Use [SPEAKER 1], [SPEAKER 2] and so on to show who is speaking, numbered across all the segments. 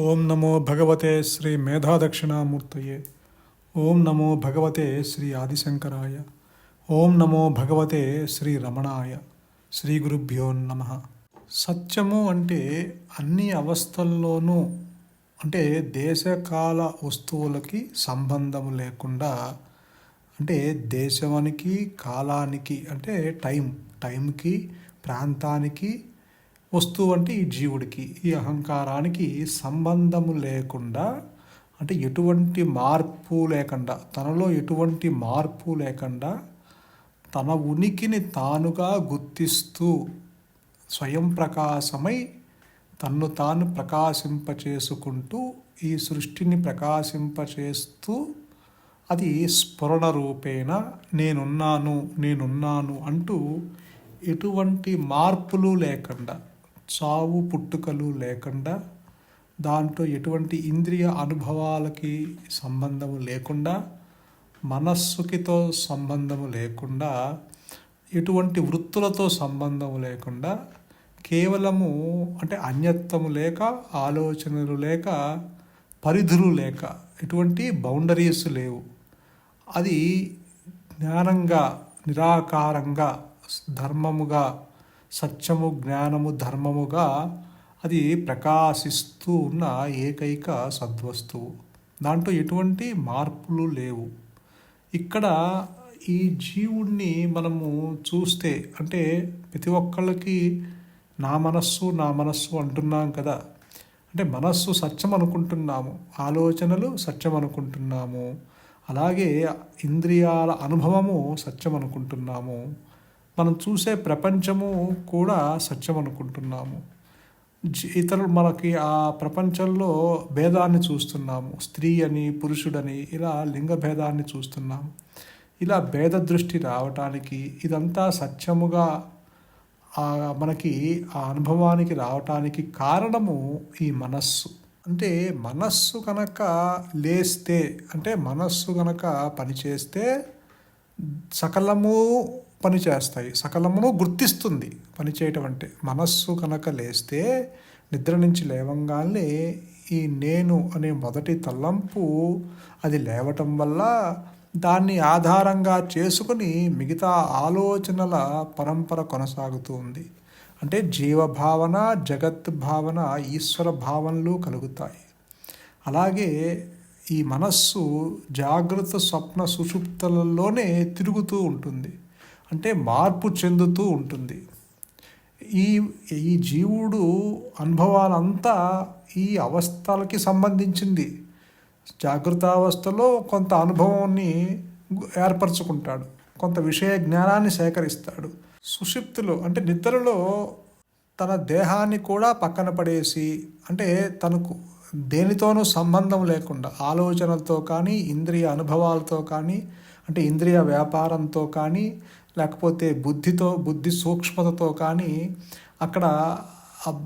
[SPEAKER 1] ఓం నమో భగవతే శ్రీ మేధాదక్షిణామూర్తయే. ఓం నమో భగవతే శ్రీ ఆదిశంకరాయ. ఓం నమో భగవతే శ్రీ రమణాయ. శ్రీ గురుభ్యో నమ. సత్యము అంటే అన్ని అవస్థల్లోనూ అంటే దేశకాల వస్తువులకి సంబంధము లేకుండా అంటే దేశానికి కాలానికి అంటే టైం టైంకి ప్రాంతానికి వస్తువు అంటే ఈ జీవుడికి ఈ అహంకారానికి సంబంధము లేకుండా అంటే ఎటువంటి మార్పు లేకుండా తనలో ఎటువంటి మార్పు లేకుండా తన ఉనికిని తానుగా గుర్తిస్తూ స్వయం ప్రకాశమై తన్ను తాను ప్రకాశింపచేసుకుంటూ ఈ సృష్టిని ప్రకాశింపచేస్తూ అది స్ఫురణ రూపేణ నేనున్నాను నేనున్నాను అంటూ ఎటువంటి మార్పులు లేకుండా చావు పుట్టుకలు లేకుండా దాంట్లో ఎటువంటి ఇంద్రియ అనుభవాలకి సంబంధము లేకుండా మనస్సుకితో సంబంధము లేకుండా ఎటువంటి వృత్తులతో సంబంధం లేకుండా కేవలము అంటే అన్యత్వము లేక ఆలోచనలు లేక పరిధులు లేక ఎటువంటి బౌండరీస్ లేవు. అది జ్ఞానంగా నిరాకారంగా ధర్మముగా సత్యము జ్ఞానము ధర్మముగా అది ప్రకాశిస్తూ ఉన్న ఏకైక సద్వస్తువు. దాంట్లో ఎటువంటి మార్పులు లేవు. ఇక్కడ ఈ జీవుణ్ణి మనము చూస్తే అంటే ప్రతి ఒక్కళ్ళకి నా మనస్సు నా మనస్సు అంటున్నాం కదా. అంటే మనస్సు సత్యం అనుకుంటున్నాము ఆలోచనలు సత్యం అనుకుంటున్నాము అలాగే ఇంద్రియాల అనుభవము సత్యం అనుకుంటున్నాము. మనం చూసే ప్రపంచము కూడా సత్యం అనుకుంటున్నాము ఇతరులు మనకి ఆ ప్రపంచంలో భేదాన్ని చూస్తున్నాము. స్త్రీ అని పురుషుడని ఇలా లింగ భేదాన్ని చూస్తున్నాము. ఇలా భేద దృష్టి రావటానికి ఇదంతా సత్యముగా మనకి ఆ అనుభవానికి రావటానికి కారణము ఈ మనస్సు. అంటే మనస్సు కనుక లేస్తే అంటే మనస్సు కనుక పనిచేస్తే సకలము పని చేస్తాయి. సకలమును గుర్తిస్తుంది. పని చేయటం అంటే మనస్సు కనుక లేస్తే నిద్ర నుంచి లేవంగానే ఈ నేను అనే మొదటి తల్లంపు అది లేవటం వల్ల దాన్ని ఆధారంగా చేసుకుని మిగతా ఆలోచనల పరంపర కొనసాగుతూ ఉంది. అంటే జీవభావన జగత్ భావన ఈశ్వర భావనలు కలుగుతాయి. అలాగే ఈ మనస్సు జాగ్రత్త స్వప్న సుషుప్తలలోనే తిరుగుతూ ఉంటుంది. అంటే మార్పు చెందుతూ ఉంటుంది. ఈ ఈ జీవుడు అనుభవాలంతా ఈ అవస్థలకి సంబంధించింది. జాగృతావస్థలో కొంత అనుభవాన్ని ఏర్పరచుకుంటాడు. కొంత విషయ జ్ఞానాన్ని సేకరిస్తాడు. సుషిప్తులు అంటే నిద్రలో తన దేహాన్ని కూడా పక్కన పడేసి అంటే తనకు దేనితోనూ సంబంధం లేకుండా ఆలోచనలతో కానీ ఇంద్రియ అనుభవాలతో కానీ అంటే ఇంద్రియ వ్యాపారంతో కానీ లేకపోతే బుద్ధితో బుద్ధి సూక్ష్మతతో కానీ అక్కడ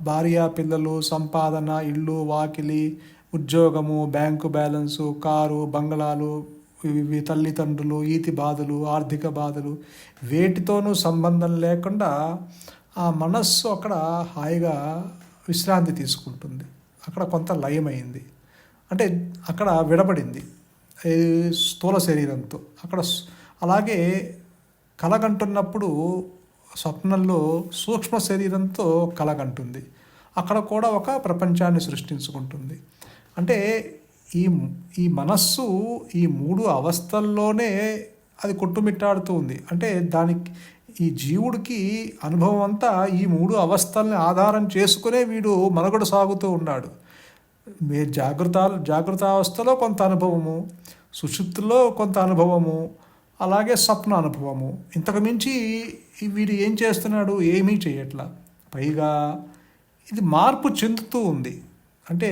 [SPEAKER 1] భార్య పిల్లలు సంపాదన ఇల్లు వాకిలి ఉద్యోగము బ్యాంకు బ్యాలెన్సు కారు బంగళాలు ఇవి తల్లిదండ్రులు ఈతి బాధలు ఆర్థిక బాధలు వేటితోనూ సంబంధం లేకుండా ఆ మనస్సు అక్కడ హాయిగా విశ్రాంతి తీసుకుంటుంది. అక్కడ కొంత లయమైంది. అంటే అక్కడ విడబడింది. స్థూల శరీరంతో. అక్కడ అలాగే కలగంటున్నప్పుడు స్వప్నంలో సూక్ష్మ శరీరంతో కలగంటుంది. అక్కడ కూడా ఒక ప్రపంచాన్ని సృష్టించుకుంటుంది. అంటే ఈ ఈ మనస్సు ఈ మూడు అవస్థల్లోనే అది కొట్టుమిట్టాడుతూ ఉంది. అంటే దానికి ఈ జీవుడికి అనుభవం అంతా ఈ మూడు అవస్థల్ని ఆధారం చేసుకునే వీడు మనుగడ సాగుతూ ఉన్నాడు. మీ జాగ్రత్త జాగ్రత్త అవస్థలో కొంత అనుభవము సుషుప్తిలో కొంత అనుభవము అలాగే స్వప్న అనుభవము. ఇంతకు మించి వీడు ఏం చేస్తున్నాడు ఏమీ చేయట్లా. పైగా ఇది మార్పు చెందుతూ ఉంది. అంటే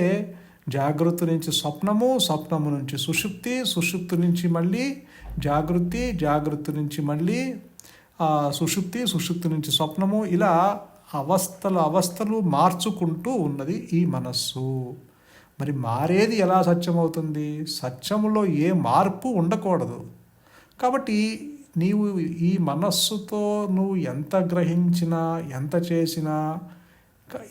[SPEAKER 1] జాగృతి నుంచి స్వప్నము స్వప్నము నుంచి సుషుప్తి సుషుప్తి నుంచి మళ్ళీ జాగృతి జాగృతి నుంచి మళ్ళీ సుషుప్తి సుషుప్తి నుంచి స్వప్నము ఇలా అవస్థలు అవస్థలు మార్చుకుంటూ ఉన్నది ఈ మనస్సు. మరి మారేది ఎలా సత్యమవుతుంది? సత్యములో ఏ మార్పు ఉండకూడదు. కాబట్టి నీవు ఈ మనస్సుతో నువ్వు ఎంత గ్రహించినా ఎంత చేసినా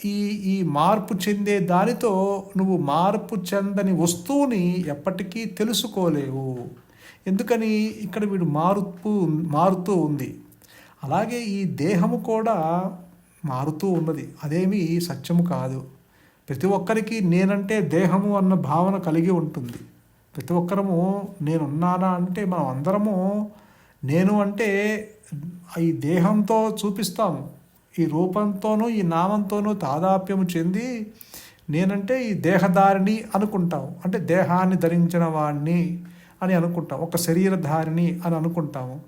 [SPEAKER 1] ఈ ఈ మార్పు చెందే దానితో నువ్వు మార్పు చెందని వస్తువుని ఎప్పటికీ తెలుసుకోలేవు. ఎందుకని ఇక్కడ వీడు మారుతూ మారుతూ ఉంది. అలాగే ఈ దేహము కూడా మారుతూ ఉన్నది. అదేమి సత్యము కాదు. ప్రతి ఒక్కరికి నేనంటే దేహము అన్న భావన కలిగి ఉంటుంది. ప్రతి ఒక్కరము నేనున్నానా అంటే మనం అందరము నేను అంటే ఈ దేహంతో చూపిస్తాము ఈ రూపంతోనూ ఈ నామంతోనూ తాదాప్యము చెంది నేనంటే ఈ దేహధారిణి అనుకుంటాం. అంటే దేహాన్ని ధరించిన వాడిని అని అనుకుంటాం. ఒక శరీరధారిణి అని అనుకుంటాము.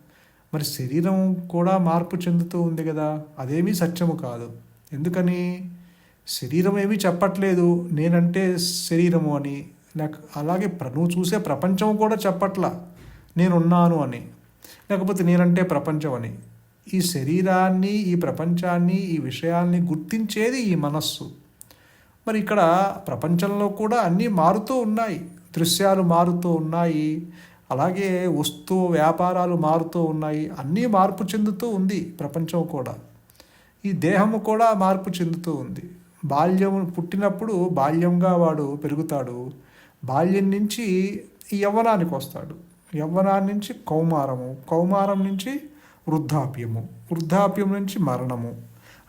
[SPEAKER 1] మరి శరీరం కూడా మార్పు చెందుతూ ఉంది కదా. అదేమీ సత్యము కాదు. ఎందుకని? శరీరం ఏమీ చెప్పట్లేదు. నేనంటే శరీరము అని. లేక అలాగే ప్ర- నువ్వు చూసే ప్రపంచం కూడా చెప్పట్లా. నేనున్నాను అని. లేకపోతే నేనంటే ప్రపంచం అని. ఈ శరీరాన్ని ఈ ప్రపంచాన్ని ఈ విషయాల్ని గుర్తించేది ఈ మనస్సు. మరి ఇక్కడ ప్రపంచంలో కూడా అన్నీ మారుతూ ఉన్నాయి. దృశ్యాలు మారుతూ ఉన్నాయి. అలాగే వస్తు వ్యాపారాలు మారుతూ ఉన్నాయి. అన్నీ మార్పు చెందుతూ ఉంది ప్రపంచం కూడా. ఈ దేహము కూడా మార్పు చెందుతూ ఉంది. బాల్యం పుట్టినప్పుడు బాల్యంగా వాడు పెరుగుతాడు. బాల్యం నుంచి యవ్వనానికి వస్తాడు. యవ్వనాన్ని నుంచి కౌమారము కౌమారం నుంచి వృద్ధాప్యము వృద్ధాప్యం నుంచి మరణము.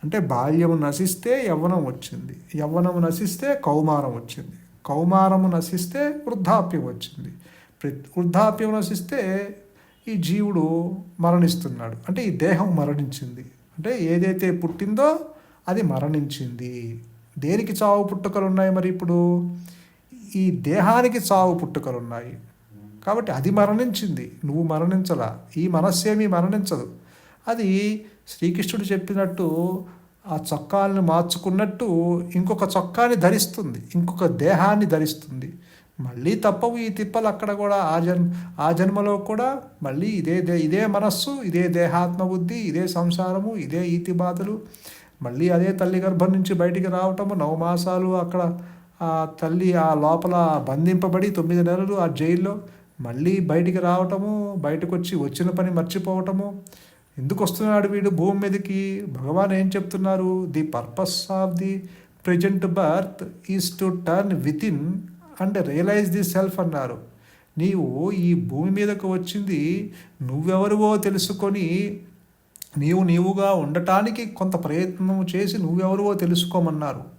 [SPEAKER 1] అంటే బాల్యము నశిస్తే యవ్వనం వచ్చింది యవ్వనము నశిస్తే కౌమారం వచ్చింది కౌమారము నశిస్తే వృద్ధాప్యం వచ్చింది. వృద్ధాప్యం నశిస్తే ఈ జీవుడు మరణిస్తున్నాడు. అంటే ఈ దేహం మరణించింది. అంటే ఏదైతే పుట్టిందో అది మరణించింది. దేనికి చావు పుట్టుకలు ఉన్నాయి మరి ఇప్పుడు? ఈ దేహానికి చావు పుట్టుకలు ఉన్నాయి కాబట్టి అది మరణించింది. నువ్వు మరణించలా. ఈ మనస్సేమీ మరణించదు. అది శ్రీకృష్ణుడు చెప్పినట్టు ఆ చొక్కాలను మార్చుకున్నట్టు ఇంకొక చొక్కాని ధరిస్తుంది. ఇంకొక దేహాన్ని ధరిస్తుంది. మళ్ళీ తప్పవు ఈ తిప్పలు అక్కడ కూడా. ఆ జన్మ ఆ జన్మలో కూడా మళ్ళీ ఇదే దే ఇదే మనస్సు ఇదే దేహాత్మ బుద్ధి ఇదే సంసారము ఇదే ఈతి బాధలు మళ్ళీ అదే తల్లి గర్భం నుంచి బయటికి రావటము నవమాసాలు అక్కడ తల్లి ఆ లోపల బంధింపబడి తొమ్మిది నెలలు ఆ జైల్లో మళ్ళీ బయటికి రావటము బయటకు వచ్చి వచ్చిన పని మర్చిపోవటము. ఎందుకు వస్తున్నాడు వీడు భూమి మీదకి? భగవాన్ ఏం చెప్తున్నారు? The purpose of the present birth is to turn within and realise the self అన్నారు. నీవు ఈ భూమి మీదకు వచ్చింది నువ్వెవరివో తెలుసుకొని నీవు నీవుగా ఉండటానికి కొంత ప్రయత్నం చేసి నువ్వెవరివో తెలుసుకోమన్నారు.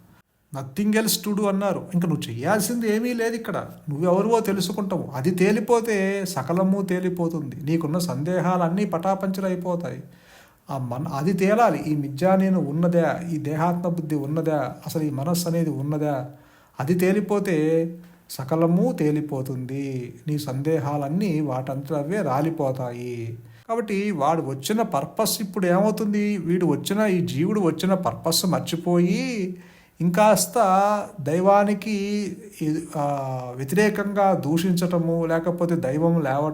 [SPEAKER 1] నథింగ్ ఎల్స్ టు డూ అన్నారు. ఇంకా నువ్వు చేయాల్సింది ఏమీ లేదు ఇక్కడ. నువ్వెవరివో తెలుసుకుంటావు. అది తేలిపోతే సకలము తేలిపోతుంది. నీకున్న సందేహాలన్నీ పటాపంచలైపోతాయి. ఆ మన అది తేలాలి. ఈ మిథ్యా నేను ఉన్నదా? ఈ దేహాత్మ బుద్ధి ఉన్నదా? అసలు ఈ మనస్సు అనేది ఉన్నదా? అది తేలిపోతే సకలము తేలిపోతుంది. నీ సందేహాలన్నీ వాటంతట అవే రాలిపోతాయి. కాబట్టి వాడు వచ్చిన పర్పస్ ఇప్పుడు ఏమవుతుంది? వీడు వచ్చిన ఈ జీవుడు వచ్చిన పర్పస్ మర్చిపోయి ఇంకాస్త దైవానికి వ్యతిరేకంగా దూషించటము లేకపోతే దైవం లేవ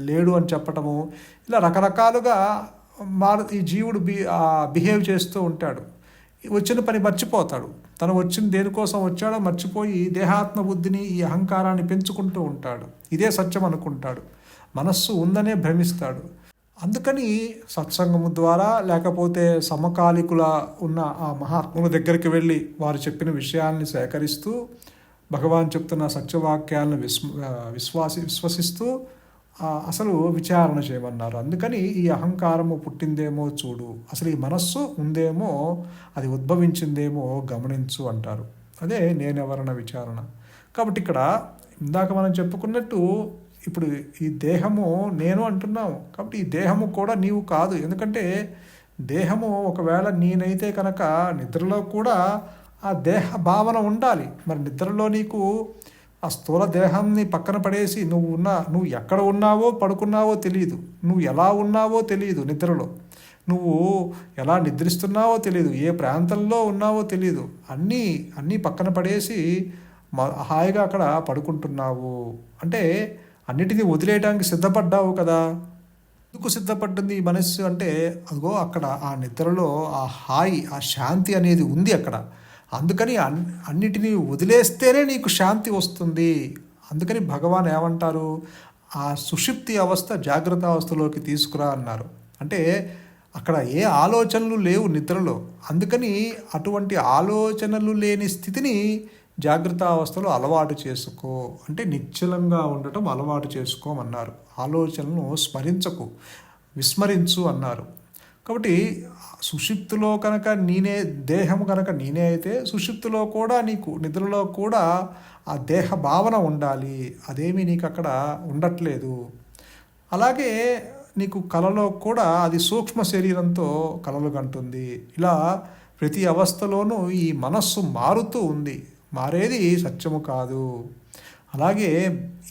[SPEAKER 1] లేడు అని చెప్పటము ఇలా రకరకాలుగా మారు ఈ జీవుడు బి బిహేవ్ చేస్తూ ఉంటాడు. వచ్చిన పని మర్చిపోతాడు. తను వచ్చిన దేనికోసం వచ్చాడో మర్చిపోయి దేహాత్మ బుద్ధిని ఈ అహంకారాన్ని పెంచుకుంటూ ఉంటాడు. ఇదే సత్యం అనుకుంటాడు. మనస్సు ఉందనే భ్రమిస్తాడు. అందుకని సత్సంగము ద్వారా లేకపోతే సమకాలికుల ఉన్న ఆ మహాత్ముల దగ్గరికి వెళ్ళి వారు చెప్పిన విషయాల్ని సేకరిస్తూ భగవాన్ చెప్తున్న సత్యవాక్యాలను విస్మ విశ్వాసి విశ్వసిస్తూ అసలు విచారణ చేయమన్నారు. అందుకని ఈ అహంకారము పుట్టిందేమో చూడు అసలు ఈ మనస్సు ఉందేమో అది ఉద్భవించిందేమో గమనించు అంటారు. అదే నేనెవరన్న విచారణ. కాబట్టి ఇక్కడ ఇందాక మనం చెప్పుకున్నట్టు ఇప్పుడు ఈ దేహము నేను అంటున్నావు. కాబట్టి ఈ దేహము కూడా నీవు కాదు. ఎందుకంటే దేహము ఒకవేళ నేనైతే కనుక నిద్రలో కూడా ఆ దేహ భావన ఉండాలి. మరి నిద్రలో నీకు ఆ స్థూల దేహాన్ని పక్కన పడేసి నువ్వు ఉన్నా నువ్వు ఎక్కడ ఉన్నావో పడుకున్నావో తెలియదు నువ్వు ఎలా ఉన్నావో తెలియదు నిద్రలో. నువ్వు ఎలా నిద్రిస్తున్నావో తెలియదు ఏ ప్రాంతంలో ఉన్నావో తెలియదు అన్నీ అన్నీ పక్కన పడేసి మ- హాయిగా అక్కడ పడుకుంటున్నావు. అంటే అన్నిటినీ వదిలేయడానికి సిద్ధపడ్డావు కదా? ఎందుకు సిద్ధపడ్డింది ఈ మనస్సు? అంటే అదిగో అక్కడ ఆ నిద్రలో ఆ హాయి ఆ శాంతి అనేది ఉంది అక్కడ. అందుకని అన్ అన్నిటినీ వదిలేస్తేనే నీకు శాంతి వస్తుంది. అందుకని భగవాన్ ఏమంటారు? ఆ సుషిప్తి అవస్థ జాగ్రత్త అవస్థలోకి తీసుకురా అన్నారు. అంటే అక్కడ ఏ ఆలోచనలు లేవు నిద్రలో. అందుకని అటువంటి ఆలోచనలు లేని స్థితిని జాగ్రత్త అవస్థలో అలవాటు చేసుకో. అంటే నిశ్చలంగా ఉండటం అలవాటు చేసుకోమన్నారు. ఆలోచనలను స్మరించకు విస్మరించు అన్నారు. కాబట్టి సుషిప్తులో కనుక నేనే దేహం కనుక నేనే అయితే సుషిప్తులో కూడా నీకు నిద్రలో కూడా ఆ దేహ భావన ఉండాలి. అదేమీ నీకు అక్కడ ఉండట్లేదు. అలాగే నీకు కళలో కూడా అది సూక్ష్మ శరీరంతో కలలు కంటుంది ఇలా ప్రతి అవస్థలోనూ ఈ మనస్సు మారుతూ ఉంది. మారేది సత్యము కాదు. అలాగే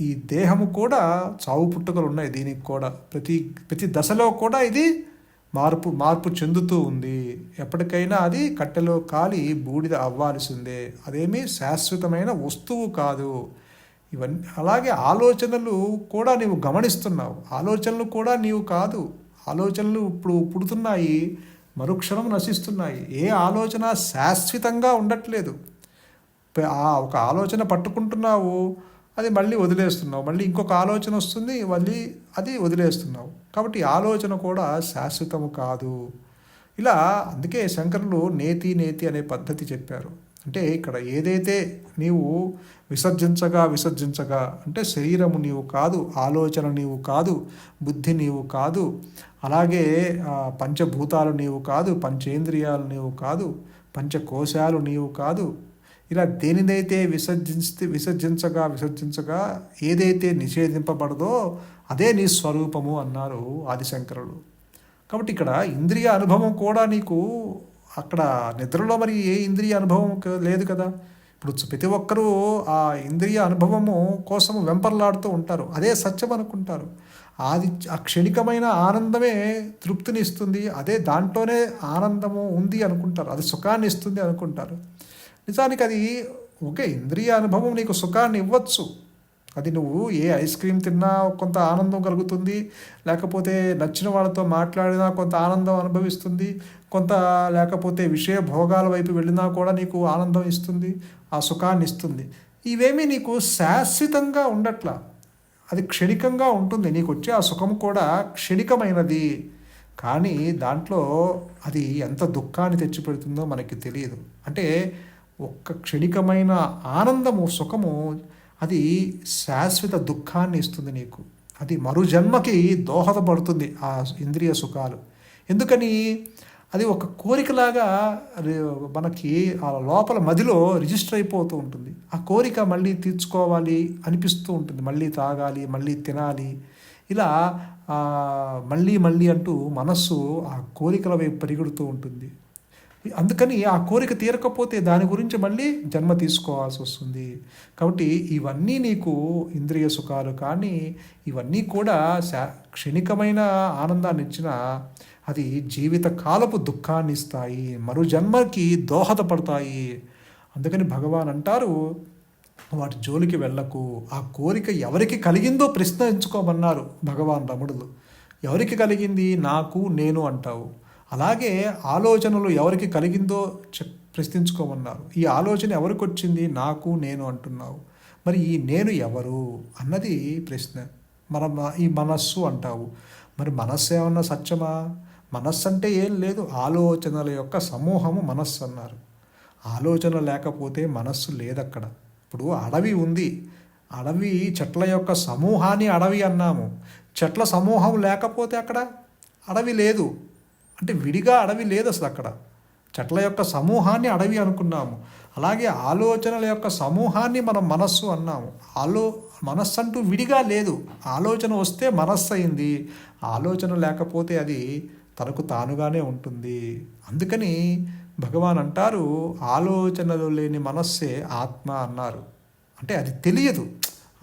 [SPEAKER 1] ఈ దేహము కూడా చావు పుట్టుకలు ఉన్నాయి దీనికి కూడా. ప్రతి ప్రతి దశలో కూడా ఇది మార్పు మార్పు చెందుతూ ఉంది. ఎప్పటికైనా అది కట్టెలో కాలి బూడిద అవ్వాల్సిందే. అదేమీ శాశ్వతమైన వస్తువు కాదు. ఇవన్నీ అలాగే ఆలోచనలు కూడా నీవు గమనిస్తున్నావు. ఆలోచనలు కూడా నీవు కాదు. ఆలోచనలు ఇప్పుడు పుడుతున్నాయి మరుక్షణం నశిస్తున్నాయి. ఏ ఆలోచన శాశ్వతంగా ఉండట్లేదు. ఆ ఒక ఆలోచన పట్టుకుంటున్నావు అది మళ్ళీ వదిలేస్తున్నావు. మళ్ళీ ఇంకొక ఆలోచన వస్తుంది మళ్ళీ అది వదిలేస్తున్నావు. కాబట్టి ఆలోచన కూడా శాశ్వతము కాదు. ఇలా అందుకే శంకరులు నేతి నేతి అనే పద్ధతి చెప్పారు. అంటే ఇక్కడ ఏదైతే నీవు విసర్జించగా విసర్జించగా అంటే శరీరము నీవు కాదు ఆలోచన నీవు కాదు బుద్ధి నీవు కాదు అలాగే పంచభూతాలు నీవు కాదు పంచేంద్రియాలు నీవు కాదు పంచకోశాలు నీవు కాదు ఇలా దేనినైతే విసర్జించి విసర్జించగా విసర్జించగా ఏదైతే నిషేధింపబడదో అదే నీ స్వరూపము అన్నారు ఆదిశంకరుడు. కాబట్టి ఇక్కడ ఇంద్రియ అనుభవం కూడా నీకు అక్కడ నిద్రలో మరి ఏ ఇంద్రియ అనుభవం లేదు కదా. ఇప్పుడు ప్రతి ఒక్కరూ ఆ ఇంద్రియ అనుభవము కోసం వెంపర్లాడుతూ ఉంటారు. అదే సత్యం అనుకుంటారు. అది ఆ క్షణికమైన ఆనందమే తృప్తిని ఇస్తుంది. అదే దాంట్లోనే ఆనందము ఉంది అనుకుంటారు. అది సుఖాన్ని ఇస్తుంది అనుకుంటారు. నిజానికి అది ఒకే ఇంద్రియ అనుభవం నీకు సుఖాన్ని ఇవ్వచ్చు. అది నువ్వు ఏ ఐస్ క్రీమ్ తిన్నా కొంత ఆనందం కలుగుతుంది లేకపోతే నచ్చిన వాళ్ళతో మాట్లాడినా కొంత ఆనందం అనుభవిస్తుంది కొంత లేకపోతే విషయ భోగాల వైపు వెళ్ళినా కూడా నీకు ఆనందం ఇస్తుంది ఆ సుఖాన్ని ఇస్తుంది. ఇవేమీ నీకు శాశ్వతంగా ఉండట్లా. అది క్షణికంగా ఉంటుంది నీకు వచ్చే ఆ సుఖం కూడా క్షణికమైనది. కానీ దాంట్లో అది ఎంత దుఃఖాన్ని తెచ్చిపెడుతుందో మనకి తెలియదు. అంటే ఒక్క క్షణికమైన ఆనందము సుఖము అది శాశ్వత దుఃఖాన్ని ఇస్తుంది నీకు. అది మరు జన్మకి దోహదపడుతుంది ఆ ఇంద్రియ సుఖాలు. ఎందుకని? అది ఒక కోరికలాగా మనకి ఆ లోపల మదిలో రిజిస్టర్ అయిపోతూ ఉంటుంది. ఆ కోరిక మళ్ళీ తీర్చుకోవాలి అనిపిస్తూ ఉంటుంది. మళ్ళీ తాగాలి మళ్ళీ తినాలి. ఇలా మళ్ళీ మళ్ళీ అంటూ మనస్సు ఆ కోరికల వైపు పరిగెడుతూ ఉంటుంది. అందుకని ఆ కోరిక తీరకపోతే దాని గురించి మళ్ళీ జన్మ తీసుకోవాల్సి వస్తుంది. కాబట్టి ఇవన్నీ నీకు ఇంద్రియ సుఖాలు కానీ ఇవన్నీ కూడా శా క్షణికమైన ఆనందాన్ని ఇచ్చిన అది జీవిత కాలపు దుఃఖాన్ని ఇస్తాయి. మరో జన్మకి దోహదపడతాయి. అందుకని భగవాన్ అంటారు వాటి జోలికి వెళ్ళకు. ఆ కోరిక ఎవరికి కలిగిందో ప్రశ్నించుకోమన్నారు భగవాన్ రముడులు ఎవరికి కలిగింది? నాకు నేను అంటావు. అలాగే ఆలోచనలు ఎవరికి కలిగిందో ప్రశ్నించుకోమన్నారు. ఈ ఆలోచన ఎవరికి వచ్చింది? నాకు నేను అంటున్నావు. మరి ఈ నేను ఎవరు? అన్నది ప్రశ్న. మన ఈ మనస్సు అంటావు. మరి మనస్సు ఏమన్నా సత్యమా? మనస్సు అంటే ఏం లేదు. ఆలోచనల యొక్క సమూహము మనస్సు అన్నారు. ఆలోచన లేకపోతే మనస్సు లేదక్కడ. ఇప్పుడు అడవి ఉంది. అడవి చెట్ల యొక్క సమూహాన్ని అడవి అన్నాము. చెట్ల సమూహం లేకపోతే అక్కడ అడవి లేదు. అంటే విడిగా అడవి లేదు అసలు అక్కడ. చెట్ల యొక్క సమూహాన్ని అడవి అనుకున్నాము. అలాగే ఆలోచనల యొక్క సమూహాన్ని మనం మనస్సు అన్నాము. ఆలో మనస్సు అంటూ విడిగా లేదు. ఆలోచన వస్తే మనస్సు అయింది ఆలోచన లేకపోతే అది తనకు తానుగానే ఉంటుంది. అందుకని భగవాన్ అంటారు ఆలోచనలు లేని మనస్సే ఆత్మ అన్నారు. అంటే అది తెలియదు.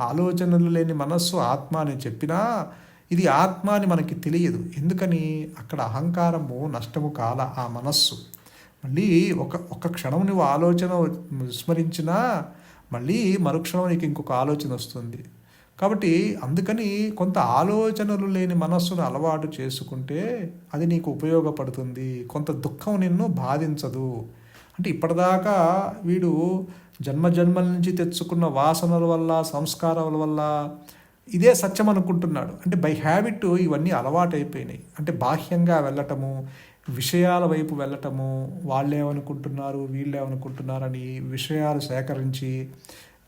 [SPEAKER 1] ఆలోచనలు లేని మనస్సు ఆత్మ అని చెప్పినా ఇది ఆత్మ అని మనకి తెలియదు. ఎందుకని? అక్కడ అహంకారము నష్టము కాల ఆ మనస్సు. మళ్ళీ ఒక ఒక క్షణం నువ్వు ఆలోచన విస్మరించినా మళ్ళీ మరుక్షణం నీకు ఇంకొక ఆలోచన వస్తుంది. కాబట్టి అందుకని కొంత ఆలోచనలు లేని మనస్సును అలవాటు చేసుకుంటే అది నీకు ఉపయోగపడుతుంది. కొంత దుఃఖం నిన్ను బాధించదు. అంటే ఇప్పటిదాకా వీడు జన్మ జన్మల నుంచి తెచ్చుకున్న వాసనల వల్ల సంస్కారాల వల్ల ఇదే సత్యం అనుకుంటున్నాడు. అంటే బై హ్యాబిట్ ఇవన్నీ అలవాటైపోయినాయి. అంటే బాహ్యంగా వెళ్ళటము విషయాల వైపు వెళ్ళటము వాళ్ళేమనుకుంటున్నారు వీళ్ళేమనుకుంటున్నారని విషయాలు సేకరించి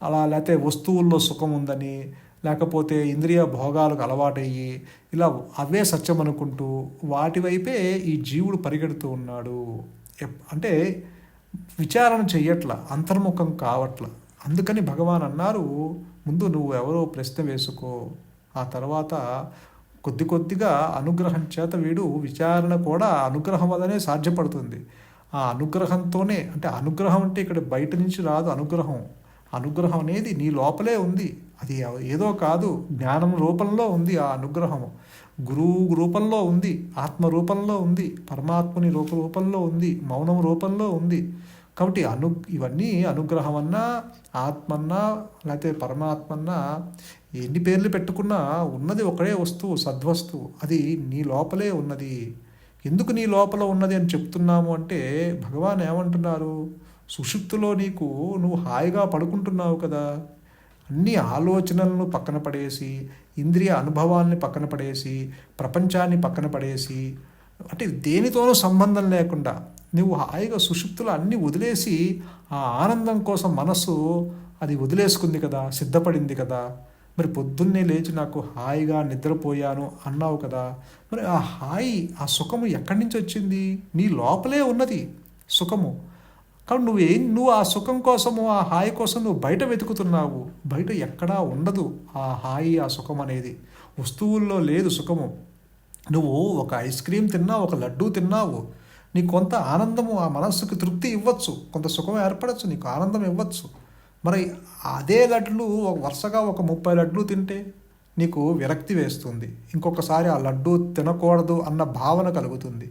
[SPEAKER 1] అలా లేకపోతే వస్తువుల్లో సుఖం ఉందని లేకపోతే ఇంద్రియ భోగాలకు అలవాటయ్యి ఇలా అవే సత్యం అనుకుంటూ వాటి వైపే ఈ జీవుడు పరిగెడుతూ ఉన్నాడు. ఎప్- అంటే విచారణ చెయ్యట్ల అంతర్ముఖం కావట్ల. అందుకని భగవాన్ అన్నారు ముందు నువ్వు ఎవరో ప్రశ్న వేసుకో. ఆ తర్వాత కొద్ది కొద్దిగా అనుగ్రహం చేత వీడు విచారణ కూడా అనుగ్రహం వల్లనే సాధ్యపడుతుంది. ఆ అనుగ్రహంతోనే అంటే అనుగ్రహం అంటే ఇక్కడ బయట నుంచి రాదు అనుగ్రహం. అనుగ్రహం అనేది నీ లోపలే ఉంది. అది ఏదో కాదు జ్ఞానం రూపంలో ఉంది ఆ అనుగ్రహం గురువు రూపంలో ఉంది ఆత్మ రూపంలో ఉంది పరమాత్మని రూప రూపంలో ఉంది మౌనం రూపంలో ఉంది. కాబట్టి అను ఇవన్నీ అనుగ్రహం అన్నా ఆత్మన్నా లేకపోతే పరమాత్మన్నా ఎన్ని పేర్లు పెట్టుకున్నా ఉన్నది ఒకటే వస్తువు సద్వస్తువు. అది నీ లోపలే ఉన్నది. ఎందుకు నీ లోపల ఉన్నది అని చెప్తున్నాము అంటే భగవాన్ ఏమంటున్నారు? సుషుప్తిలో నీకు నువ్వు హాయిగా పడుకుంటున్నావు కదా. అన్ని ఆలోచనలను పక్కన పడేసి ఇంద్రియ అనుభవాల్ని పక్కన పడేసి ప్రపంచాన్ని పక్కన పడేసి అంటే దేనితోనూ సంబంధం లేకుండా నువ్వు హాయిగా సుషుప్తులు అన్నీ వదిలేసి ఆ ఆనందం కోసం మనసు అది వదిలేసుకుంది కదా సిద్ధపడింది కదా. మరి పొద్దున్నే లేచి నాకు హాయిగా నిద్రపోయాను అన్నావు కదా. మరి ఆ హాయి ఆ సుఖము ఎక్కడి నుంచి వచ్చింది? నీ లోపలే ఉన్నది సుఖము. కాబట్టి నువ్వేం నువ్వు ఆ సుఖం కోసము ఆ హాయి కోసం నువ్వు బయట వెతుకుతున్నావు. బయట ఎక్కడా ఉండదు ఆ హాయి ఆ సుఖం అనేది. వస్తువుల్లో లేదు సుఖము. నువ్వు ఒక ఐస్ క్రీమ్ తిన్నావు ఒక లడ్డూ తిన్నావు. నీకు కొంత ఆనందము ఆ మనస్సుకి తృప్తి ఇవ్వచ్చు కొంత సుఖం ఏర్పడచ్చు నీకు ఆనందం ఇవ్వచ్చు. మరి అదే లడ్లు వరుసగా ఒక ముప్పై లడ్లు తింటే నీకు విరక్తి వేస్తుంది. ఇంకొకసారి ఆ లడ్డు తినకూడదు అన్న భావన కలుగుతుంది.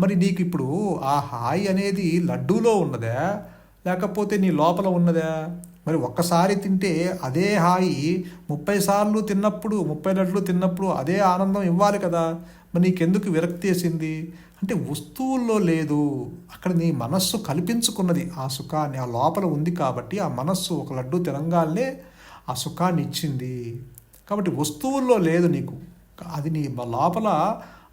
[SPEAKER 1] మరి నీకు ఇప్పుడు ఆ హాయి అనేది లడ్డూలో ఉన్నదా? లేకపోతే నీ లోపల ఉన్నదా? మరి ఒక్కసారి తింటే అదే హాయి ముప్పై సార్లు తిన్నప్పుడు ముప్పై లడ్లు తిన్నప్పుడు అదే ఆనందం ఇవ్వాలి కదా? మరి నీకెందుకు విరక్తి వేసింది? అంటే వస్తువుల్లో లేదు. అక్కడ నీ మనస్సు కల్పించుకున్నది. ఆ సుఖాన్ని ఆ లోపల ఉంది కాబట్టి ఆ మనస్సు ఒక లడ్డు తినంగానే ఆ సుఖాన్ని ఇచ్చింది. కాబట్టి వస్తువుల్లో లేదు నీకు. అది నీ లోపల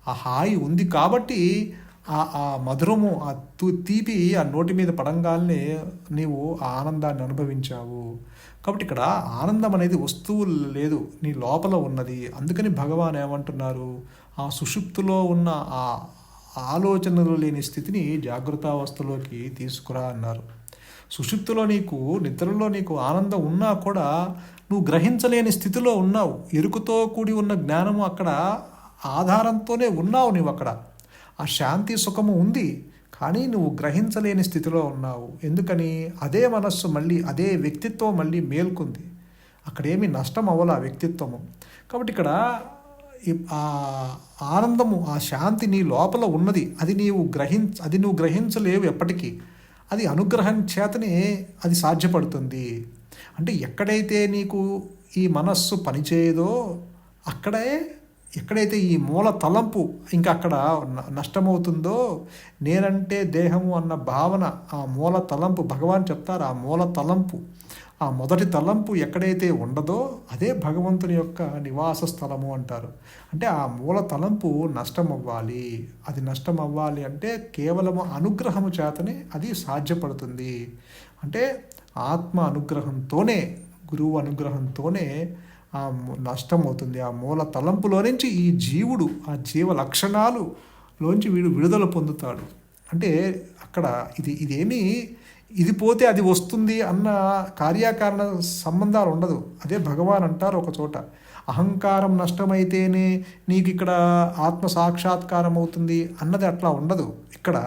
[SPEAKER 1] ఆ హాయి ఉంది కాబట్టి ఆ ఆ మధురము ఆ తూ తీపి ఆ నోటి మీద పడంగానే నీవు ఆ ఆనందాన్ని అనుభవించావు. కాబట్టి ఇక్కడ ఆనందం అనేది వస్తువు లేదు. నీ లోపల ఉన్నది. అందుకని భగవాన్ ఏమంటున్నారు? ఆ సుషుప్తిలో ఉన్న ఆ ఆలోచనలు లేని స్థితిని జాగ్రత్తావస్థలోకి తీసుకురా అన్నారు. సుషుప్తిలో నీకు నిద్రలో నీకు ఆనందం ఉన్నా కూడా నువ్వు గ్రహించలేని స్థితిలో ఉన్నావు. ఎరుకుతో కూడి ఉన్న జ్ఞానము అక్కడ ఆధారంతోనే ఉన్నావు నువ్వు అక్కడ. ఆ శాంతి సుఖము ఉంది కానీ నువ్వు గ్రహించలేని స్థితిలో ఉన్నావు. ఎందుకని? అదే మనస్సు మళ్ళీ అదే వ్యక్తిత్వం మళ్ళీ మేల్కొంది. అక్కడేమి నష్టం అవ్వల ఆ వ్యక్తిత్వము. కాబట్టి ఇక్కడ ఆ ఆనందము ఆ శాంతి నీ లోపల ఉన్నది. అది నీవు గ్రహించ అది నువ్వు గ్రహించలేవు ఎప్పటికీ. అది అనుగ్రహం చేతనే అది సాధ్యపడుతుంది. అంటే ఎక్కడైతే నీకు ఈ మనస్సు పనిచేయదో అక్కడే ఎక్కడైతే ఈ మూల తలంపు ఇంకా అక్కడ న- నష్టమవుతుందో నేనంటే దేహము అన్న భావన ఆ మూల తలంపు భగవాన్ చెప్తారు ఆ మూల తలంపు. ఆ మొదటి తలంపు ఎక్కడైతే ఉండదో అదే భగవంతుని యొక్క నివాస స్థలము అంటారు. అంటే ఆ మూల తలంపు నష్టం అవ్వాలి అది నష్టం అవ్వాలి అంటే కేవలము అనుగ్రహము చేతనే అది సాధ్యపడుతుంది. అంటే ఆత్మ అనుగ్రహంతోనే గురువు అనుగ్రహంతోనే ఆ నష్టం అవుతుంది ఆ మూల తలంపులో నుంచి ఈ జీవుడు ఆ జీవ లక్షణాలు లోంచి వీడు విడుదల పొందుతాడు. అంటే అక్కడ ఇది ఇదేమీ ఇది పోతే అది వస్తుంది అన్న కార్యకారణ సంబంధాలు ఉండదు. అదే భగవాన్ అంటారు ఒక చోట. అహంకారం నష్టమైతేనే నీకు ఇక్కడ ఆత్మ సాక్షాత్కారం అవుతుంది అన్నది అట్లా ఉండదు. ఇక్కడ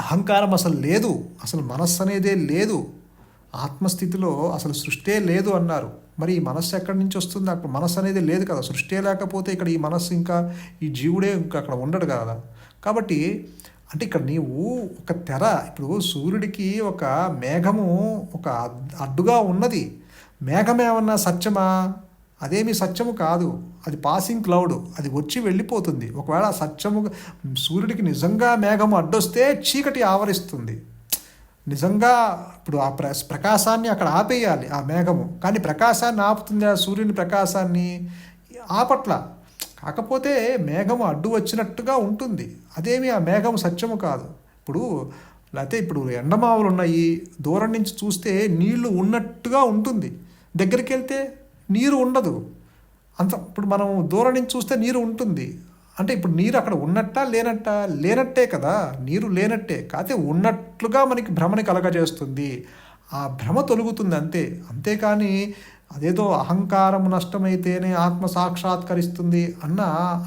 [SPEAKER 1] అహంకారం అసలు లేదు. అసలు మనస్సు అనేదే లేదు. ఆత్మస్థితిలో అసలు సృష్టే లేదు అన్నారు. మరి ఈ మనస్సు ఎక్కడి నుంచి వస్తుంది? అక్కడ మనస్సు అనేది లేదు కదా. సృష్టే లేకపోతే ఇక్కడ ఈ మనస్సు ఇంకా ఈ జీవుడే ఇంకా అక్కడ ఉండడు కదా. కాబట్టి అంటే ఇక్కడ నీవు ఒక తెర ఇప్పుడు సూర్యుడికి ఒక మేఘము ఒక అడ్డుగా ఉన్నది. మేఘం ఏమన్నా సత్యమా? అదేమి సత్యము కాదు. అది పాసింగ్ క్లౌడ్ అది వచ్చి వెళ్ళిపోతుంది. ఒకవేళ సత్యము సూర్యుడికి నిజంగా మేఘము అడ్డొస్తే చీకటి ఆవరిస్తుంది. నిజంగా ఇప్పుడు ఆ ప్ర ప్రకాశాన్ని అక్కడ ఆపేయాలి ఆ మేఘము. కానీ ప్రకాశాన్ని ఆపుతుంది ఆ సూర్యుని ప్రకాశాన్ని ఆపట్ల. కాకపోతే మేఘము అడ్డు వచ్చినట్టుగా ఉంటుంది. అదేమి ఆ మేఘము సత్యము కాదు. ఇప్పుడు లేకపోతే ఇప్పుడు ఎండమావులు ఉన్నాయి దూరం నుంచి చూస్తే నీళ్ళు ఉన్నట్టుగా ఉంటుంది. దగ్గరికి వెళ్తే నీరు ఉండదు. అంత ఇప్పుడు మనం దూరం నుంచి చూస్తే నీరు ఉంటుంది. అంటే ఇప్పుడు నీరు అక్కడ ఉన్నట్టా లేనట్టా? లేనట్టే కదా. నీరు లేనట్టే. కాకపోతే ఉన్నట్లుగా మనకి భ్రమని కలగజేస్తుంది. ఆ భ్రమ తొలుగుతుంది అంతే. అంతేకాని అదేదో అహంకారం నష్టమైతేనే ఆత్మ సాక్షాత్కరిస్తుంది అన్న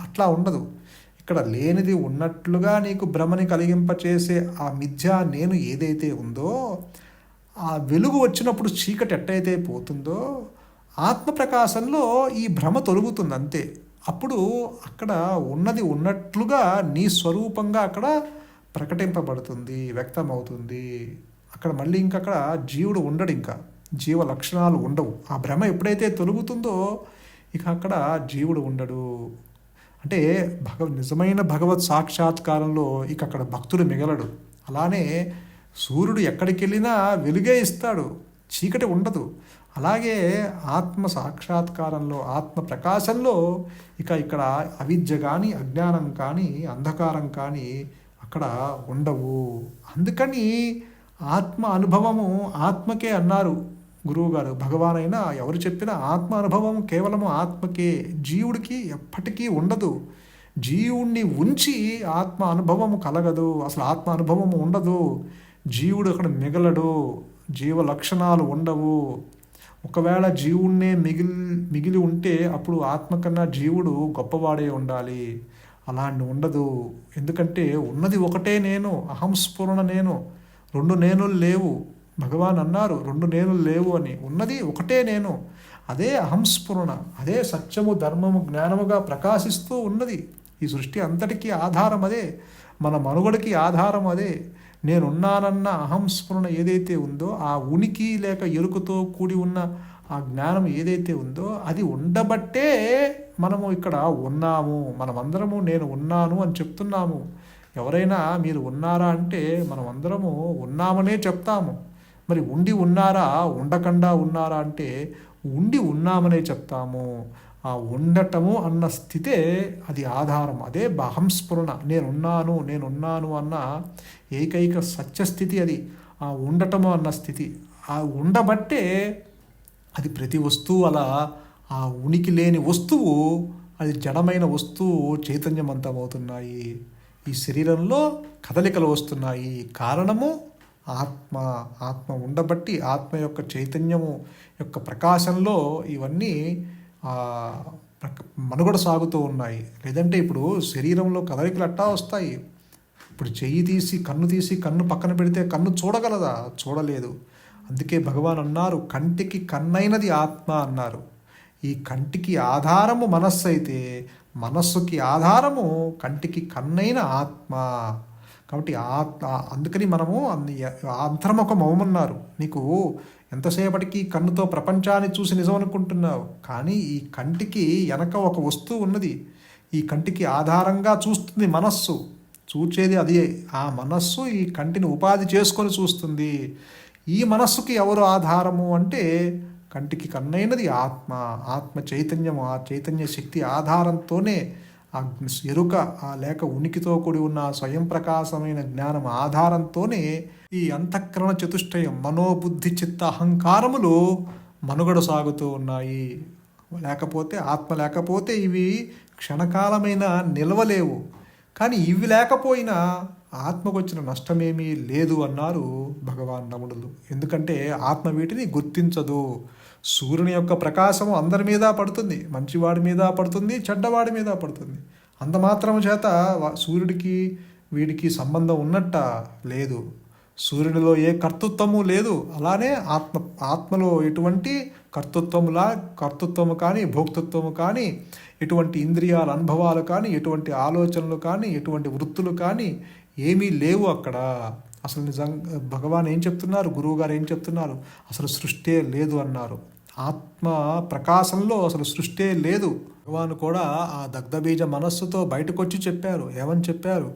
[SPEAKER 1] అట్లా ఉండదు. ఇక్కడ లేనిది ఉన్నట్లుగా నీకు భ్రమని కలిగింపచేసే ఆ మిథ్య నేను ఏదైతే ఉందో ఆ వెలుగు వచ్చినప్పుడు చీకటి ఎట్టయితే పోతుందో ఆత్మ ప్రకాశంలో ఈ భ్రమ తొలుగుతుంది అంతే అప్పుడు అక్కడ ఉన్నది ఉన్నట్లుగా నీ స్వరూపంగా అక్కడ ప్రకటింపబడుతుంది వ్యక్తమవుతుంది. అక్కడ మళ్ళీ ఇంకా అక్కడ జీవుడు ఉండడు ఇంకా. జీవ లక్షణాలు ఉండవు. ఆ భ్రమ ఎప్పుడైతే తొలుగుతుందో ఇక అక్కడ జీవుడు ఉండడు. అంటే భగవ నిజమైన భగవత్ సాక్షాత్కారంలో ఇక అక్కడ భక్తుడు మిగలడు. అలానే సూర్యుడు ఎక్కడికి వెళ్ళినా వెలుగే ఇస్తాడు. చీకటి ఉండదు. అలాగే ఆత్మ సాక్షాత్కారంలో ఆత్మ ప్రకాశంలో ఇక ఇక్కడ అవిద్య కానీ అజ్ఞానం కానీ అంధకారం కానీ అక్కడ ఉండవు. అందుకని ఆత్మ అనుభవము ఆత్మకే అన్నారు. గురువుగారు భగవాన్ అయినా ఎవరు చెప్పినా ఆత్మ అనుభవం కేవలము ఆత్మకే జీవుడికి ఎప్పటికీ ఉండదు. జీవుణ్ణి ఉంచి ఆత్మ అనుభవము కలగదు అసలు ఆత్మ అనుభవము ఉండదు. జీవుడు అక్కడ మిగలడు జీవ లక్షణాలు ఉండవు. ఒకవేళ జీవుణ్ణే మిగిలి మిగిలి ఉంటే అప్పుడు ఆత్మ కన్నా జీవుడు గొప్పవాడే ఉండాలి. అలాంటి ఉండదు. ఎందుకంటే ఉన్నది ఒకటే నేను అహంస్ఫురణ నేను రెండు నేనులు లేవు. భగవాన్ అన్నారు రెండు నేనులు లేవు అని. ఉన్నది ఒకటే నేను. అదే అహంస్ఫురణ అదే సత్యము ధర్మము జ్ఞానముగా ప్రకాశిస్తూ ఉన్నది. ఈ సృష్టి అంతటికీ ఆధారం అదే. మన మనుగడకి ఆధారం అదే. నేనున్నానన్న అహంస్ఫురణ ఏదైతే ఉందో ఆ ఉనికి లేక ఎరుకతో కూడి ఉన్న ఆ జ్ఞానం ఏదైతే ఉందో అది ఉండబట్టే మనము ఇక్కడ ఉన్నాము. మనమందరము నేను ఉన్నాను అని చెప్తున్నాము. ఎవరైనా మీరు ఉన్నారా అంటే మనమందరము ఉన్నామనే చెప్తాము. మరి ఉండి ఉన్నారా ఉండకుండా ఉన్నారా అంటే ఉండి ఉన్నామనే చెప్తాము. ఆ ఉండటము అన్న స్థితే అది ఆధారం. అదే బహంస్ఫురణ నేనున్నాను నేనున్నాను అన్న ఏకైక సత్యస్థితి అది. ఆ ఉండటము అన్న స్థితి. ఆ ఉండబట్టే అది ప్రతి వస్తువు అలా ఆ ఉనికి లేని వస్తువు అది జడమైన వస్తువు చైతన్యవంతమవుతున్నాయి ఈ శరీరంలో కదలికలు వస్తున్నాయి. కారణము ఆత్మ ఆత్మ ఉండబట్టి ఆత్మ యొక్క చైతన్యము యొక్క ప్రకాశంలో ఇవన్నీ మనుగడ సాగుతూ ఉన్నాయి. లేదంటే ఇప్పుడు శరీరంలో కదలికలు అట్టా వస్తాయి. ఇప్పుడు చెయ్యి తీసి కన్ను తీసి కన్ను పక్కన పెడితే కన్ను చూడగలదా? చూడలేదు. అందుకే భగవాన్ అన్నారు కంటికి కన్నైనది ఆత్మ అన్నారు. ఈ కంటికి ఆధారము మనస్సు అయితే మనస్సుకి ఆధారము కంటికి కన్నైన ఆత్మ. కాబట్టి ఆత్మ అందుకని మనము అంతర్ముఖం అవమన్నారు నీకు ఎంతసేపటికి కన్నుతో ప్రపంచాన్ని చూసి నిజం అనుకుంటున్నావు? కానీ ఈ కంటికి వెనక ఒక వస్తువు ఉన్నది. ఈ కంటికి ఆధారంగా చూస్తుంది మనస్సు. చూచేది అదే. ఆ మనస్సు ఈ కంటిని ఉపాధి చేసుకొని చూస్తుంది. ఈ మనస్సుకి ఎవరు ఆధారము అంటే కంటికి కన్నైనది ఆత్మ. ఆత్మ చైతన్యము. ఆ చైతన్య శక్తి ఆధారంతోనే ఆ ఎరుక ఆ లేక ఉనికితో కూడి ఉన్న స్వయం ప్రకాశమైన జ్ఞానం ఆధారంతోనే ఈ అంతఃకరణ చతుష్టయం మనోబుద్ధి చిత్త అహంకారములు మనుగడ సాగుతూ ఉన్నాయి. లేకపోతే ఆత్మ లేకపోతే ఇవి క్షణకాలమైన నిలవలేవు. కానీ ఇవి లేకపోయినా ఆత్మకు వచ్చిన నష్టమేమీ లేదు అన్నారు భగవాన్ రమణులు ఎందుకంటే ఆత్మ వీటిని గుర్తించదు. సూర్యుని యొక్క ప్రకాశం అందరి మీద పడుతుంది మంచివాడి మీద పడుతుంది చెడ్డవాడి మీద పడుతుంది. అంత మాత్రం చేత సూర్యుడికి వీడికి సంబంధం ఉన్నట్ట? లేదు. సూర్యునిలో ఏ కర్తృత్వము లేదు అలానే ఆత్మ ఆత్మలో ఎటువంటి కర్తృత్వములా కర్తృత్వము కానీ భోక్తృత్వము కానీ ఎటువంటి ఇంద్రియాల అనుభవాలు కానీ ఎటువంటి ఆలోచనలు కానీ ఎటువంటి వృత్తులు కానీ ఏమీ లేవు అక్కడ. అసలు నిజంగా భగవాన్ ఏం చెప్తున్నారు? గురువు గారు ఏం చెప్తున్నారు? అసలు సృష్టే లేదు అన్నారు. ఆత్మ ప్రకాశంలో అసలు సృష్టే లేదు. భగవాన్ కూడా ఆ దగ్ధబీజ మనస్సుతో బయటకు వచ్చి చెప్పారు. ఏమని చెప్పారు?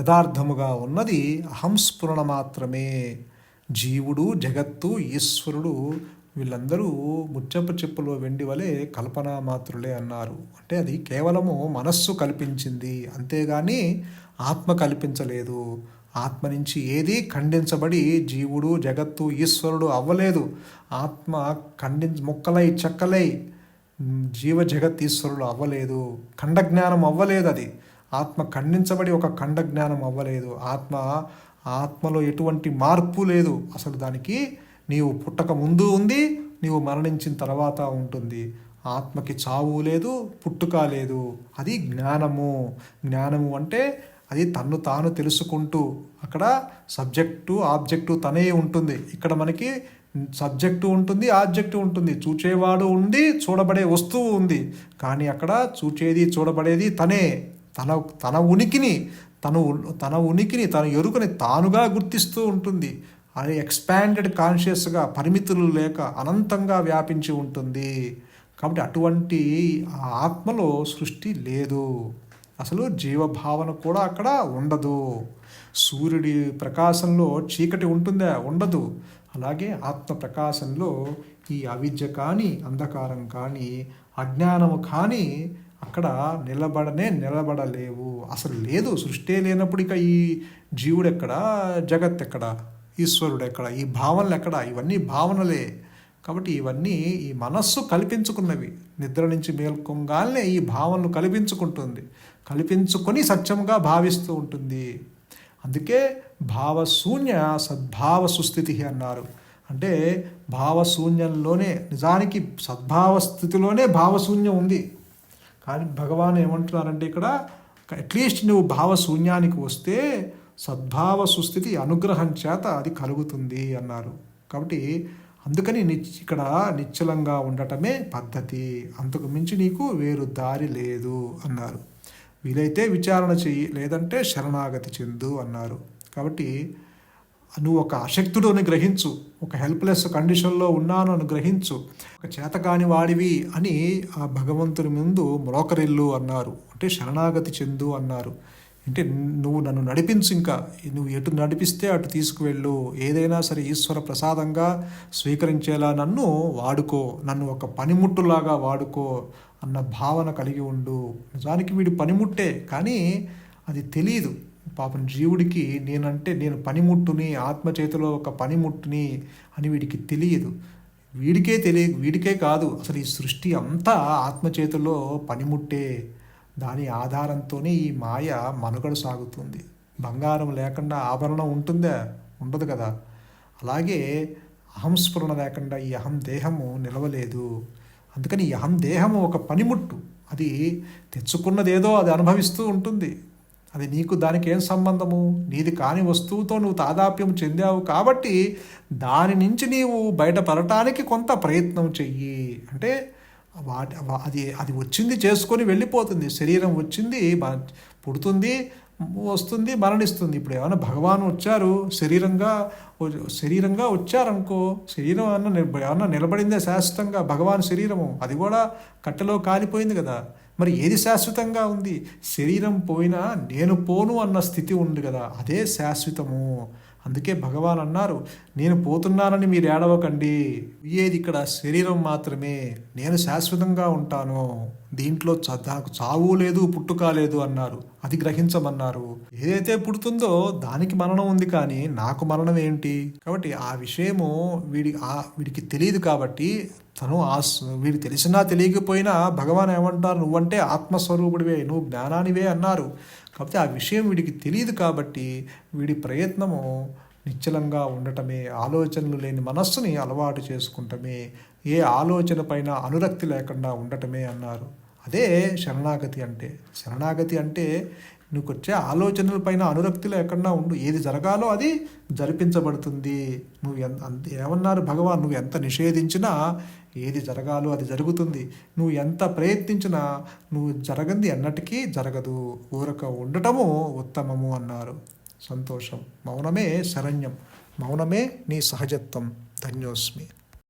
[SPEAKER 1] యథార్థముగా ఉన్నది అహంస్ఫురణ మాత్రమే. జీవుడు జగత్తు ఈశ్వరుడు వీళ్ళందరూ ముచ్చప్ప చెప్పులో వెండి వలె కల్పనా మాత్రులే అన్నారు. అంటే అది కేవలము మనస్సు కల్పించింది. అంతేగాని ఆత్మ కల్పించలేదు. ఆత్మ నుంచి ఏది ఖండించబడి జీవుడు జగత్తు ఈశ్వరుడు అవ్వలేదు. ఆత్మ ఖండించ ముక్కలై చెక్కలై జీవ జగత్ ఈశ్వరుడు అవ్వలేదు. ఖండజ్ఞానం అవ్వలేదు అది. ఆత్మ ఖండించబడి ఒక ఖండజ్ఞానం అవ్వలేదు. ఆత్మ ఆత్మలో ఎటువంటి మార్పు లేదు. అసలు దానికి నీవు పుట్టక ముందు ఉంది నీవు మరణించిన తర్వాత ఉంటుంది. ఆత్మకి చావు లేదు పుట్టుక లేదు. అది జ్ఞానము. జ్ఞానము అంటే అది తన్ను తాను తెలుసుకుంటూ అక్కడ సబ్జెక్టు ఆబ్జెక్టు తనే ఉంటుంది. ఇక్కడ మనకి సబ్జెక్టు ఉంటుంది ఆబ్జెక్టు ఉంటుంది. చూచేవాడు ఉంది చూడబడే వస్తువు ఉంది. కానీ అక్కడ చూచేది చూడబడేది తనే. తన తన ఉనికిని తను తన ఉనికిని తన ఎరుకని తానుగా గుర్తిస్తూ ఉంటుంది. అది ఎక్స్పాండెడ్ కాన్షియస్గా పరిమితులు లేక అనంతంగా వ్యాపించి ఉంటుంది. కాబట్టి అటువంటి ఆ ఆత్మలో సృష్టి లేదు. అసలు జీవభావన కూడా అక్కడ ఉండదు. సూర్యుడి ప్రకాశంలో చీకటి ఉంటుందా? ఉండదు. అలాగే ఆత్మ ప్రకాశంలో ఈ అవిద్య కానీ అంధకారం కానీ అజ్ఞానము కానీ అక్కడ నిలబడనే నిలబడలేవు. అసలు లేదు. సృష్టి లేనప్పుడు ఇక ఈ జీవుడు ఎక్కడ? జగత్ ఎక్కడ? ఈశ్వరుడు ఎక్కడ? ఈ భావనలు ఎక్కడ? ఇవన్నీ భావనలే. కాబట్టి ఇవన్నీ ఈ మనస్సు కల్పించుకున్నవి. నిద్ర నుంచి మేల్కొంగానే ఈ భావనలు కల్పించుకుంటుంది. కల్పించుకొని సత్యముగా భావిస్తూ ఉంటుంది. అందుకే భావశూన్య సద్భావ సుస్థితి అన్నారు. అంటే భావశూన్యంలోనే నిజానికి సద్భావ స్థితిలోనే భావశూన్యం ఉంది. కానీ భగవాన్ ఏమంటున్నారంటే ఇక్కడ అట్లీస్ట్ నువ్వు భావశూన్యానికి వస్తే సద్భావ సుస్థితి అనుగ్రహం చేత అది కలుగుతుంది అన్నారు. కాబట్టి అందుకని నిచ్ ఇక్కడ నిశ్చలంగా ఉండటమే పద్ధతి. అంతకు మించి నీకు వేరు దారి లేదు అన్నారు. వీలైతే విచారణ చెయ్యి లేదంటే శరణాగతి చెందు అన్నారు. కాబట్టి నువ్వు ఒక అశక్తుడు అని గ్రహించు ఒక హెల్ప్లెస్ కండిషన్లో ఉన్నాను అని గ్రహించు ఒక చేతకాని వాడివి అని ఆ భగవంతుని ముందు మ్రోకరిల్లు అన్నారు. అంటే శరణాగతి చెందు అన్నారు. అంటే నువ్వు నన్ను నడిపించు ఇంకా. నువ్వు ఎటు నడిపిస్తే అటు తీసుకువెళ్ళు. ఏదైనా సరే ఈశ్వర ప్రసాదంగా స్వీకరించేలా నన్ను వాడుకో. నన్ను ఒక పనిముట్టులాగా వాడుకో అన్న భావన కలిగి ఉండు. నిజానికి వీడు పనిముట్టే కానీ అది తెలియదు పాపం జీవుడికి నేనంటే నేను పనిముట్టుని ఆత్మ చేతిలో ఒక పనిముట్టుని అని వీడికి తెలియదు. వీడికే తెలియ వీడికే కాదు. అసలు ఈ సృష్టి అంతా ఆత్మ చేతిలో పనిముట్టే. దాని ఆధారంతోనే ఈ మాయ మనుగడ సాగుతుంది. బంగారం లేకుండా ఆభరణం ఉంటుందా? ఉండదు కదా. అలాగే అహంస్ఫురణ లేకుండా ఈ అహం దేహము నిలవలేదు. అందుకని ఈ అహం దేహము ఒక పనిముట్టు. అది తెచ్చుకున్నదేదో అది అనుభవిస్తూ ఉంటుంది. అది నీకు దానికి ఏం సంబంధము? నీది కాని వస్తువుతో నువ్వు తాదాప్యం చెందావు కాబట్టి దాని నుంచి నీవు బయటపడటానికి కొంత ప్రయత్నం చెయ్యి. అంటే వాటి అది అది వచ్చింది చేసుకొని వెళ్ళిపోతుంది. శరీరం వచ్చింది పుడుతుంది వస్తుంది మరణిస్తుంది. ఇప్పుడు ఏమైనా భగవాన్ వచ్చారు శరీరంగా శరీరంగా వచ్చారనుకో శరీరం అన్న ఏమన్నా నిలబడిందే శాశ్వతంగా భగవాన్ శరీరము అది కూడా కట్టెలో కాలిపోయింది కదా. మరి ఏది శాశ్వతంగా ఉంది? శరీరం పోయినా నేను పోను అన్న స్థితి ఉంది కదా అదే శాశ్వతము. అందుకే భగవాన్ అన్నారు నేను పోతున్నానని మీరు ఏడవకండి. ఏది ఇక్కడ శరీరం మాత్రమే. నేను శాశ్వతంగా ఉంటాను. దీంట్లో నాకు చావు లేదు పుట్టుక లేదు అన్నారు. అది గ్రహించమన్నారు. ఏదైతే పుడుతుందో దానికి మరణం ఉంది కానీ నాకు మరణం ఏంటి? కాబట్టి ఆ విషయము వీడి ఆ వీడికి తెలియదు కాబట్టి తను ఆ వీడు తెలిసినా తెలియకపోయినా భగవాన్ ఏమంటారు? నువ్వంటే ఆత్మస్వరూపుడివే నువ్వు జ్ఞానానివే అన్నారు. కాకపోతే ఆ విషయం వీడికి తెలియదు కాబట్టి వీడి ప్రయత్నము నిశ్చలంగా ఉండటమే ఆలోచనలు లేని మనస్సుని అలవాటు చేసుకుంటమే ఏ ఆలోచన పైన అనురక్తి లేకుండా ఉండటమే అన్నారు. అదే శరణాగతి అంటే. శరణాగతి అంటే నువ్వు వచ్చే ఆలోచనలపైన అనురక్తి లేకుండా ఉండు. ఏది జరగాలో అది జరిపించబడుతుంది. నువ్వు ఎంత ఏమన్నారు భగవాన్? నువ్వు ఎంత నిషేధించినా ఏది జరగాలో అది జరుగుతుంది. నువ్వు ఎంత ప్రయత్నించినా నువ్వు జరగంది అన్నటికీ జరగదు. ఊరక ఉండటము ఉత్తమము అన్నారు. సంతోషం. మౌనమే శరణ్యం. మౌనమే నీ సహజత్వం. ధన్యోస్మి.